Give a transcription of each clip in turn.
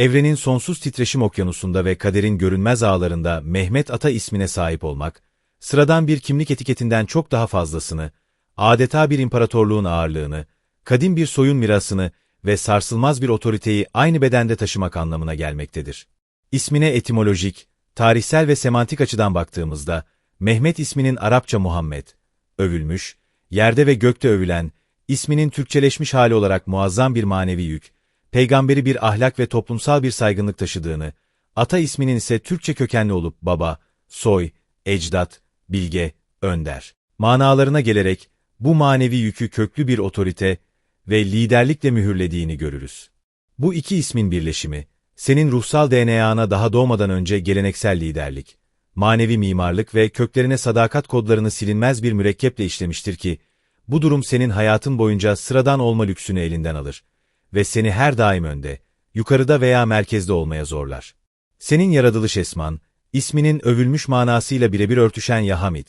Evrenin sonsuz titreşim okyanusunda ve kaderin görünmez ağlarında Mehmet Ata ismine sahip olmak, sıradan bir kimlik etiketinden çok daha fazlasını, adeta bir imparatorluğun ağırlığını, kadim bir soyun mirasını ve sarsılmaz bir otoriteyi aynı bedende taşımak anlamına gelmektedir. İsmine etimolojik, tarihsel ve semantik açıdan baktığımızda, Mehmet isminin Arapça Muhammed, övülmüş, yerde ve gökte övülen, isminin Türkçeleşmiş hali olarak muazzam bir manevi yük, peygamberi bir ahlak ve toplumsal bir saygınlık taşıdığını, ata isminin ise Türkçe kökenli olup baba, soy, ecdat, bilge, önder. Manalarına gelerek bu manevi yükü köklü bir otorite ve liderlikle mühürlediğini görürüz. Bu iki ismin birleşimi, senin ruhsal DNA'na daha doğmadan önce geleneksel liderlik, manevi mimarlık ve köklerine sadakat kodlarını silinmez bir mürekkeple işlemiştir ki, bu durum senin hayatın boyunca sıradan olma lüksünü elinden alır ve seni her daim önde, yukarıda veya merkezde olmaya zorlar. Senin yaratılış esman, isminin övülmüş manasıyla birebir örtüşen Yahamid,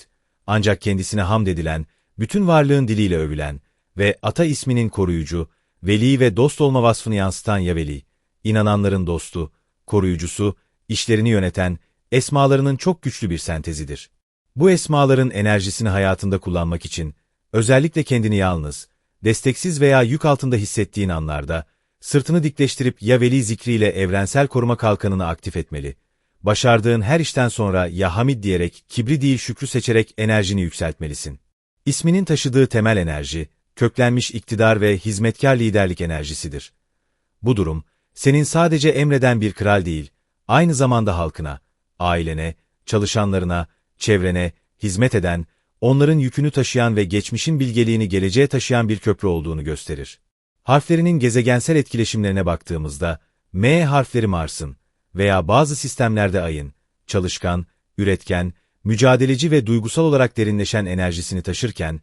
ancak kendisine hamd edilen, bütün varlığın diliyle övülen ve ata isminin koruyucu, veli ve dost olma vasfını yansıtan Yaveli, inananların dostu, koruyucusu, işlerini yöneten, esmalarının çok güçlü bir sentezidir. Bu esmaların enerjisini hayatında kullanmak için, özellikle kendini yalnız, desteksiz veya yük altında hissettiğin anlarda, sırtını dikleştirip ya veli zikriyle evrensel koruma kalkanını aktif etmeli. Başardığın her işten sonra ya hamid diyerek, kibri değil şükrü seçerek enerjini yükseltmelisin. İsminin taşıdığı temel enerji, köklenmiş iktidar ve hizmetkar liderlik enerjisidir. Bu durum, senin sadece emreden bir kral değil, aynı zamanda halkına, ailene, çalışanlarına, çevrene, hizmet eden, onların yükünü taşıyan ve geçmişin bilgeliğini geleceğe taşıyan bir köprü olduğunu gösterir. Harflerinin gezegensel etkileşimlerine baktığımızda, M harfleri Mars'ın veya bazı sistemlerde Ay'ın, çalışkan, üretken, mücadeleci ve duygusal olarak derinleşen enerjisini taşırken,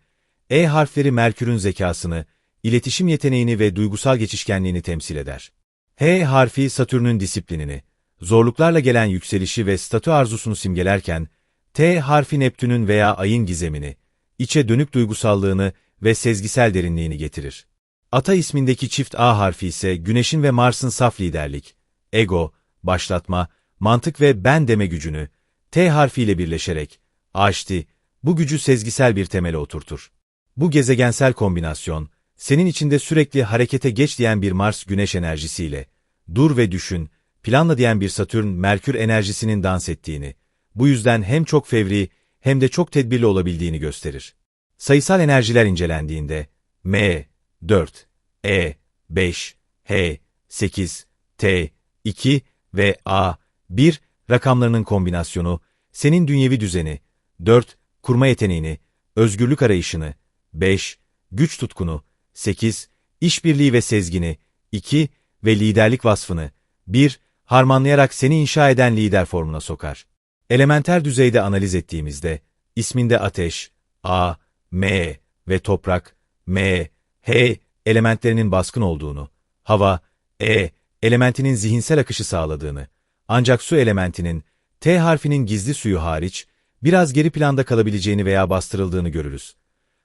E harfleri Merkür'ün zekasını, iletişim yeteneğini ve duygusal geçişkenliğini temsil eder. H harfi Satürn'ün disiplinini, zorluklarla gelen yükselişi ve statü arzusunu simgelerken, T harfi Neptün'ün veya Ay'ın gizemini, içe dönük duygusallığını ve sezgisel derinliğini getirir. Ata ismindeki çift A harfi ise Güneş'in ve Mars'ın saf liderlik, ego, başlatma, mantık ve ben deme gücünü, T harfiyle birleşerek, Aşti, bu gücü sezgisel bir temele oturtur. Bu gezegensel kombinasyon, senin içinde sürekli harekete geç diyen bir Mars-Güneş enerjisiyle, dur ve düşün, planla diyen bir Satürn-Merkür enerjisinin dans ettiğini, bu yüzden hem çok fevri hem de çok tedbirli olabildiğini gösterir. Sayısal enerjiler incelendiğinde, M, 4, E, 5, H, 8, T, 2 ve A, 1 rakamlarının kombinasyonu, senin dünyevi düzeni, 4, kurma yeteneğini, özgürlük arayışını, 5, güç tutkunu, 8, işbirliği ve sezgini, 2 ve liderlik vasfını, 1, harmanlayarak seni inşa eden lider formuna sokar. Elementer düzeyde analiz ettiğimizde, isminde ateş, A, M ve toprak, M, H elementlerinin baskın olduğunu, hava, E elementinin zihinsel akışı sağladığını, ancak su elementinin, T harfinin gizli suyu hariç, biraz geri planda kalabileceğini veya bastırıldığını görürüz.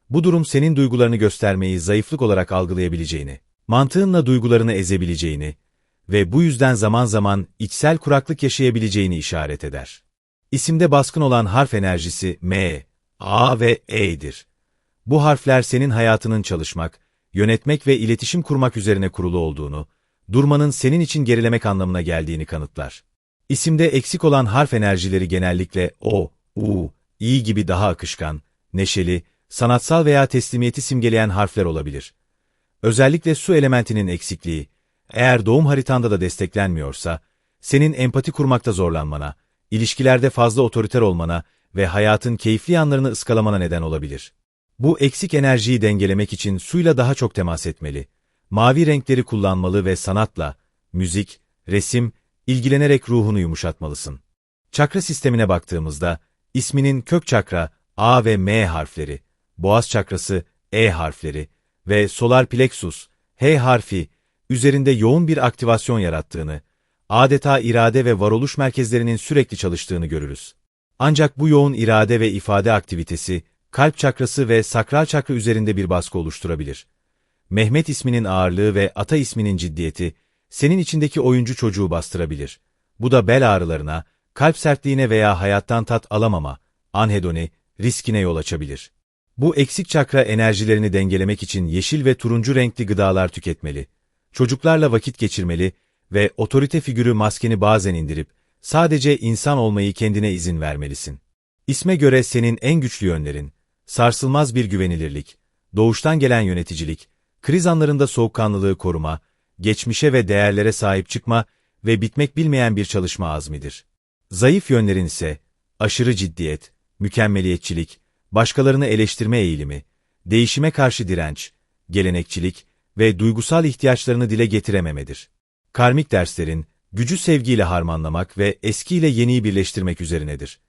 Bu durum senin duygularını göstermeyi zayıflık olarak algılayabileceğini, mantığınla duygularını ezebileceğini ve bu yüzden zaman zaman içsel kuraklık yaşayabileceğini işaret eder. İsimde baskın olan harf enerjisi M, A ve E'dir. Bu harfler senin hayatının çalışmak, yönetmek ve iletişim kurmak üzerine kurulu olduğunu, durmanın senin için gerilemek anlamına geldiğini kanıtlar. İsimde eksik olan harf enerjileri genellikle O, U, İ gibi daha akışkan, neşeli, sanatsal veya teslimiyeti simgeleyen harfler olabilir. Özellikle su elementinin eksikliği, eğer doğum haritanda da desteklenmiyorsa, senin empati kurmakta zorlanmana, ilişkilerde fazla otoriter olmana ve hayatın keyifli yanlarını ıskalamana neden olabilir. Bu eksik enerjiyi dengelemek için suyla daha çok temas etmeli. Mavi renkleri kullanmalı ve sanatla, müzik, resim, ilgilenerek ruhunu yumuşatmalısın. Çakra sistemine baktığımızda, isminin kök çakra, A ve M harfleri, boğaz çakrası, E harfleri ve solar plexus, H harfi, üzerinde yoğun bir aktivasyon yarattığını, adeta irade ve varoluş merkezlerinin sürekli çalıştığını görürüz. Ancak bu yoğun irade ve ifade aktivitesi, kalp çakrası ve sakral çakra üzerinde bir baskı oluşturabilir. Mehmet isminin ağırlığı ve Ata isminin ciddiyeti, senin içindeki oyuncu çocuğu bastırabilir. Bu da bel ağrılarına, kalp sertliğine veya hayattan tat alamama, anhedoni, riskine yol açabilir. Bu eksik çakra enerjilerini dengelemek için yeşil ve turuncu renkli gıdalar tüketmeli. Çocuklarla vakit geçirmeli ve otorite figürü maskeni bazen indirip sadece insan olmayı kendine izin vermelisin. İsme göre senin en güçlü yönlerin, sarsılmaz bir güvenilirlik, doğuştan gelen yöneticilik, kriz anlarında soğukkanlılığı koruma, geçmişe ve değerlere sahip çıkma ve bitmek bilmeyen bir çalışma azmidir. Zayıf yönlerin ise aşırı ciddiyet, mükemmeliyetçilik, başkalarını eleştirme eğilimi, değişime karşı direnç, gelenekçilik ve duygusal ihtiyaçlarını dile getirememedir. Karmik derslerin, gücü sevgiyle harmanlamak ve eskiyle yeniyi birleştirmek üzerinedir.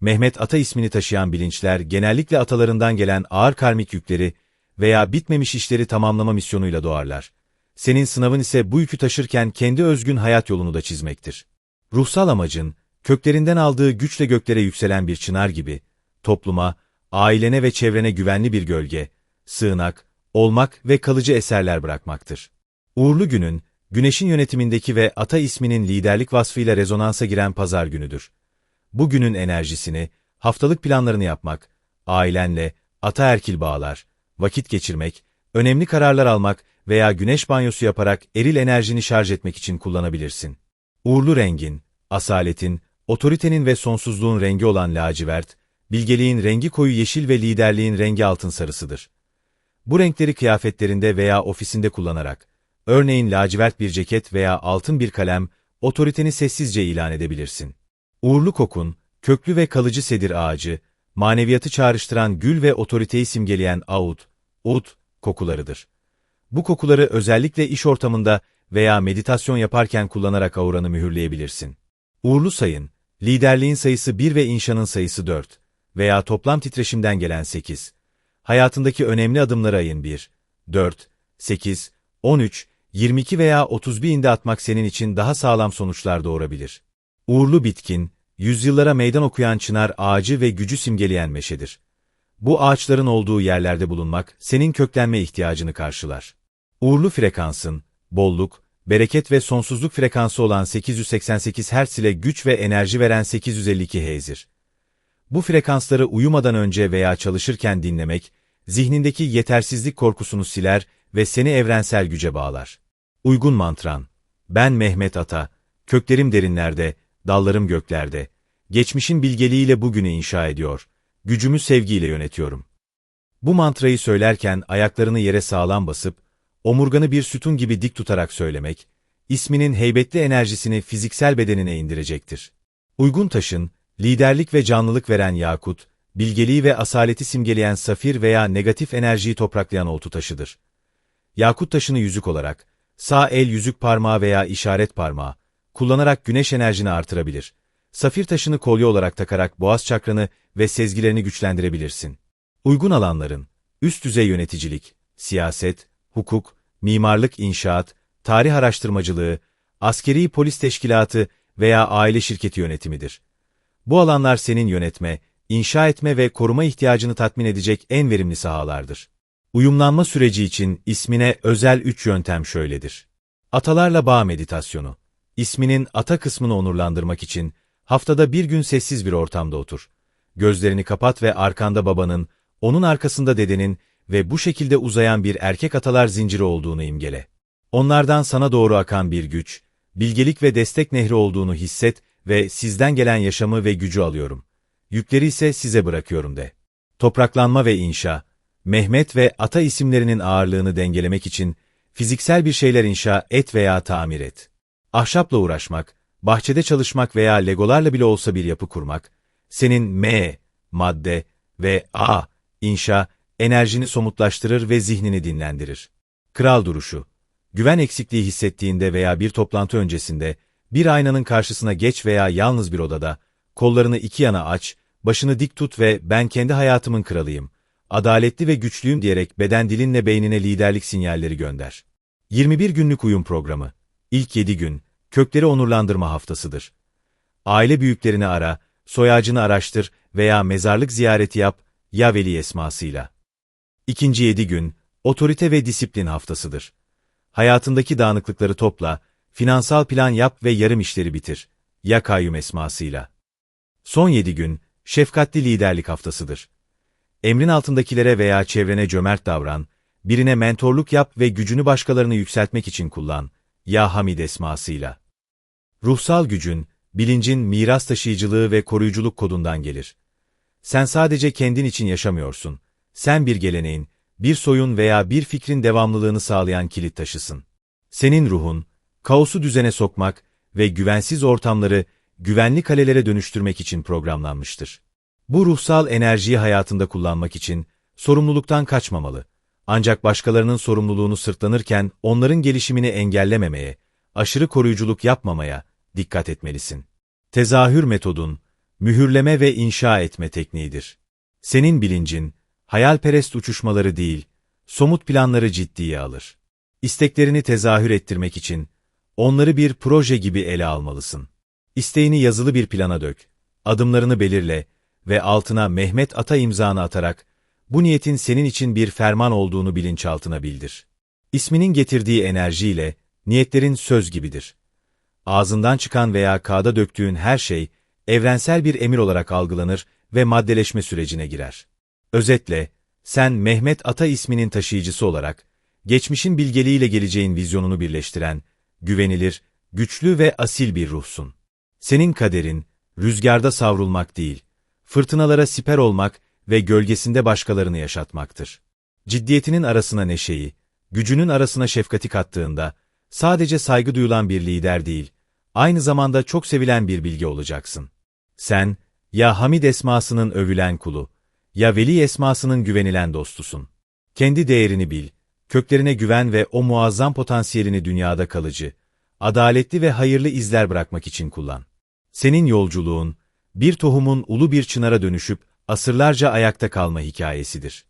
Mehmet Ata ismini taşıyan bilinçler genellikle atalarından gelen ağır karmik yükleri veya bitmemiş işleri tamamlama misyonuyla doğarlar. Senin sınavın ise bu yükü taşırken kendi özgün hayat yolunu da çizmektir. Ruhsal amacın, köklerinden aldığı güçle göklere yükselen bir çınar gibi, topluma, ailene ve çevrene güvenli bir gölge, sığınak, olmak ve kalıcı eserler bırakmaktır. Uğurlu günün, Güneş'in yönetimindeki ve Ata isminin liderlik vasfıyla rezonansa giren pazar günüdür. Bu günün enerjisini, haftalık planlarını yapmak, ailenle, ataerkil bağlar, vakit geçirmek, önemli kararlar almak veya güneş banyosu yaparak eril enerjini şarj etmek için kullanabilirsin. Uğurlu rengin, asaletin, otoritenin ve sonsuzluğun rengi olan lacivert, bilgeliğin rengi koyu yeşil ve liderliğin rengi altın sarısıdır. Bu renkleri kıyafetlerinde veya ofisinde kullanarak, örneğin lacivert bir ceket veya altın bir kalem, otoriteni sessizce ilan edebilirsin. Uğurlu kokun, köklü ve kalıcı sedir ağacı, maneviyatı çağrıştıran gül ve otoriteyi simgeleyen aud, ud kokularıdır. Bu kokuları özellikle iş ortamında veya meditasyon yaparken kullanarak auranı mühürleyebilirsin. Uğurlu sayın, liderliğin sayısı 1 ve inşanın sayısı 4 veya toplam titreşimden gelen 8. Hayatındaki önemli adımları ayın 1, 4, 8, 13, 22 veya 31 inde atmak senin için daha sağlam sonuçlar doğurabilir. Uğurlu bitkin, yüzyıllara meydan okuyan çınar ağacı ve gücü simgeleyen meşedir. Bu ağaçların olduğu yerlerde bulunmak, senin köklenme ihtiyacını karşılar. Uğurlu frekansın, bolluk, bereket ve sonsuzluk frekansı olan 888 Hz ile güç ve enerji veren 852 Hz'ir. Bu frekansları uyumadan önce veya çalışırken dinlemek, zihnindeki yetersizlik korkusunu siler ve seni evrensel güce bağlar. Uygun mantran. Ben Mehmet Ata, köklerim derinlerde, dallarım göklerde. Geçmişin bilgeliğiyle bugünü inşa ediyor. Gücümü sevgiyle yönetiyorum. Bu mantrayı söylerken ayaklarını yere sağlam basıp, omurganı bir sütun gibi dik tutarak söylemek, isminin heybetli enerjisini fiziksel bedenine indirecektir. Uygun taşın, liderlik ve canlılık veren yakut, bilgeliği ve asaleti simgeleyen safir veya negatif enerjiyi topraklayan oltu taşıdır. Yakut taşını yüzük olarak, sağ el yüzük parmağı veya işaret parmağı, kullanarak güneş enerjini artırabilir. Safir taşını kolye olarak takarak boğaz çakranı ve sezgilerini güçlendirebilirsin. Uygun alanların, üst düzey yöneticilik, siyaset, hukuk, mimarlık inşaat, tarih araştırmacılığı, askeri polis teşkilatı veya aile şirketi yönetimidir. Bu alanlar senin yönetme, inşa etme ve koruma ihtiyacını tatmin edecek en verimli sahalardır. Uyumlanma süreci için ismine özel üç yöntem şöyledir. Atalarla bağ meditasyonu. İsminin ata kısmını onurlandırmak için haftada bir gün sessiz bir ortamda otur. Gözlerini kapat ve arkanda babanın, onun arkasında dedenin ve bu şekilde uzayan bir erkek atalar zinciri olduğunu imgele. Onlardan sana doğru akan bir güç, bilgelik ve destek nehri olduğunu hisset ve sizden gelen yaşamı ve gücü alıyorum. Yükleri ise size bırakıyorum de. Topraklanma ve inşa, Mehmet ve Ata isimlerinin ağırlığını dengelemek için fiziksel bir şeyler inşa et veya tamir et. Ahşapla uğraşmak, bahçede çalışmak veya legolarla bile olsa bir yapı kurmak, senin M, madde ve A, inşa, enerjini somutlaştırır ve zihnini dinlendirir. Kral duruşu. Güven eksikliği hissettiğinde veya bir toplantı öncesinde, bir aynanın karşısına geç veya yalnız bir odada, kollarını iki yana aç, başını dik tut ve ben kendi hayatımın kralıyım, adaletli ve güçlüyüm diyerek beden dilinle beynine liderlik sinyalleri gönder. 21 günlük uyum programı. İlk 7 gün, kökleri onurlandırma haftasıdır. Aile büyüklerini ara, soyacını araştır veya mezarlık ziyareti yap, ya veli esmasıyla. İkinci 7 gün, otorite ve disiplin haftasıdır. Hayatındaki dağınıklıkları topla, finansal plan yap ve yarım işleri bitir. Ya kayyum esmasıyla. Son 7 gün, şefkatli liderlik haftasıdır. Emrin altındakilere veya çevrene cömert davran, birine mentorluk yap ve gücünü başkalarını yükseltmek için kullan. Ya Hamid esmasıyla. Ruhsal gücün, bilincin miras taşıyıcılığı ve koruyuculuk kodundan gelir. Sen sadece kendin için yaşamıyorsun. Sen bir geleneğin, bir soyun veya bir fikrin devamlılığını sağlayan kilit taşısın. Senin ruhun, kaosu düzene sokmak ve güvensiz ortamları güvenli kalelere dönüştürmek için programlanmıştır. Bu ruhsal enerjiyi hayatında kullanmak için sorumluluktan kaçmamalı. Ancak başkalarının sorumluluğunu sırtlanırken onların gelişimini engellememeye, aşırı koruyuculuk yapmamaya dikkat etmelisin. Tezahür metodun, mühürleme ve inşa etme tekniğidir. Senin bilincin, hayalperest uçuşmaları değil, somut planları ciddiye alır. İsteklerini tezahür ettirmek için, onları bir proje gibi ele almalısın. İsteğini yazılı bir plana dök, adımlarını belirle ve altına Mehmet Ata imzanı atarak, bu niyetin senin için bir ferman olduğunu bilinçaltına bildir. İsminin getirdiği enerjiyle, niyetlerin söz gibidir. Ağzından çıkan veya kağıda döktüğün her şey, evrensel bir emir olarak algılanır ve maddeleşme sürecine girer. Özetle, sen Mehmet Ata isminin taşıyıcısı olarak, geçmişin bilgeliğiyle geleceğin vizyonunu birleştiren, güvenilir, güçlü ve asil bir ruhsun. Senin kaderin, rüzgarda savrulmak değil, fırtınalara siper olmak ve gölgesinde başkalarını yaşatmaktır. Ciddiyetinin arasına neşeyi, gücünün arasına şefkati kattığında, sadece saygı duyulan bir lider değil, aynı zamanda çok sevilen bir bilge olacaksın. Sen, ya Hamid esmasının övülen kulu, ya Veli esmasının güvenilen dostusun. Kendi değerini bil, köklerine güven ve o muazzam potansiyelini dünyada kalıcı, adaletli ve hayırlı izler bırakmak için kullan. Senin yolculuğun, bir tohumun ulu bir çınara dönüşüp asırlarca ayakta kalma hikayesidir.